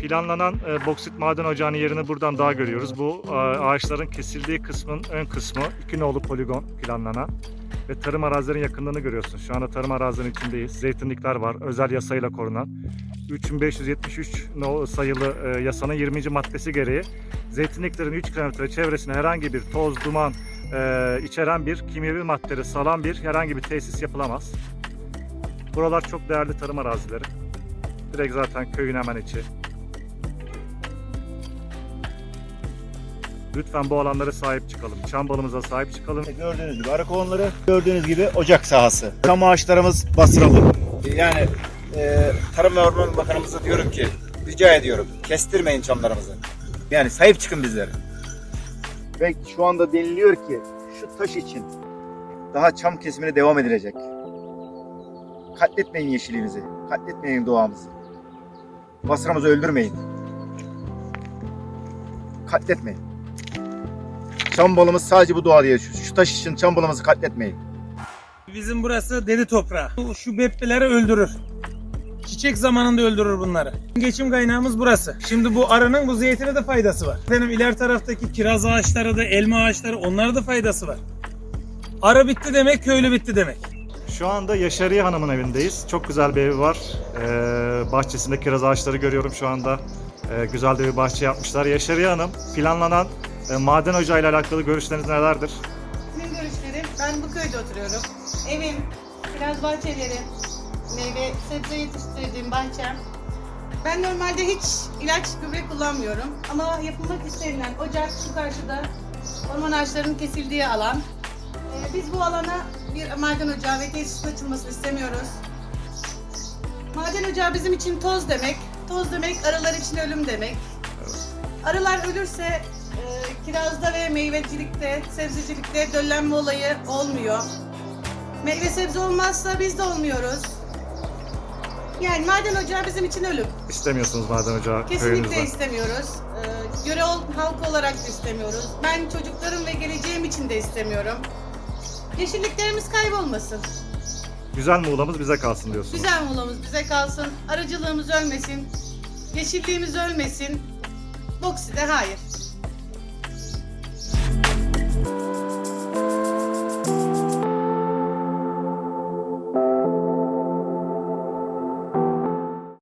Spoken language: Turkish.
planlanan e, boksit maden ocağının yerini buradan daha görüyoruz. Bu e, ağaçların kesildiği kısmın ön kısmı iki nolu poligon planlanan ve tarım arazilerin yakınlığını görüyorsun. Şu anda tarım arazilerinin içindeyiz. Zeytinlikler var özel yasayla korunan. 3573 no- sayılı e, yasanın 20. maddesi gereği zeytinliklerin 3 kilometre çevresine herhangi bir toz, duman e, içeren bir kimyevi maddeleri salan bir herhangi bir tesis yapılamaz. Buralar çok değerli tarım arazileri. Direkt zaten köyün hemen içi. Lütfen bu alanlara sahip çıkalım. Çam balımıza sahip çıkalım. Gördüğünüz gibi arı kovanları, gördüğünüz gibi ocak sahası. Çam ağaçlarımız basralı. Yani e, Tarım ve Orman Bakanımıza diyorum ki, rica ediyorum kestirmeyin çamlarımızı. Yani sahip çıkın bizlere. Ve şu anda deniliyor ki şu taş için daha çam kesimine devam edilecek. Katletmeyin yeşilliğimizi, katletmeyin doğamızı. Basramızı öldürmeyin. Katletmeyin. Çam balımız sadece bu doğada yaşıyor. Şu taş için çam balımızı katletmeyin. Bizim burası deli toprağı. Bu- Şu beppileri öldürür. Çiçek zamanında öldürür bunları. Geçim kaynağımız burası. Şimdi bu arının bu zeytine de faydası var. Benim iler taraftaki kiraz ağaçları da elma ağaçları onlara da faydası var. Arı bitti demek köylü bitti demek. Şu anda Yaşariye Hanım'ın evindeyiz. Çok güzel bir evi var. Ee, bahçesinde kiraz ağaçları görüyorum şu anda. Ee, güzel de bir bahçe yapmışlar. Yaşariye Hanım planlanan e, maden ocağı ile alakalı görüşleriniz nelerdir? Benim görüşlerim, ben bu köyde oturuyorum. Evim, biraz bahçelerim, meyve, sebze yetiştirdiğim bahçem. Ben normalde hiç ilaç gübre kullanmıyorum ama yapılmak istenilen ocak şu karşıda orman ağaçlarının kesildiği alan. Ee, biz bu alana bir maden ocağı ve tesis açılmasını istemiyoruz. Maden ocağı bizim için toz demek. Toz demek arılar için ölüm demek. Arılar ölürse e, kirazda ve meyvecilikte, sebzecilikte döllenme olayı olmuyor. Meyve sebze olmazsa biz de olmuyoruz. Yani maden ocağı bizim için ölüm. İstemiyorsunuz maden ocağı Kesinlikle köyünüzde. istemiyoruz. Ee, göre ol- halk olarak da istemiyoruz. Ben çocuklarım ve geleceğim için de istemiyorum. Yeşilliklerimiz kaybolmasın. Güzel Muğla'mız bize kalsın diyorsunuz. Güzel Muğla'mız bize kalsın. Arıcılığımız ölmesin. Yeşilliğimiz ölmesin. Bokside hayır.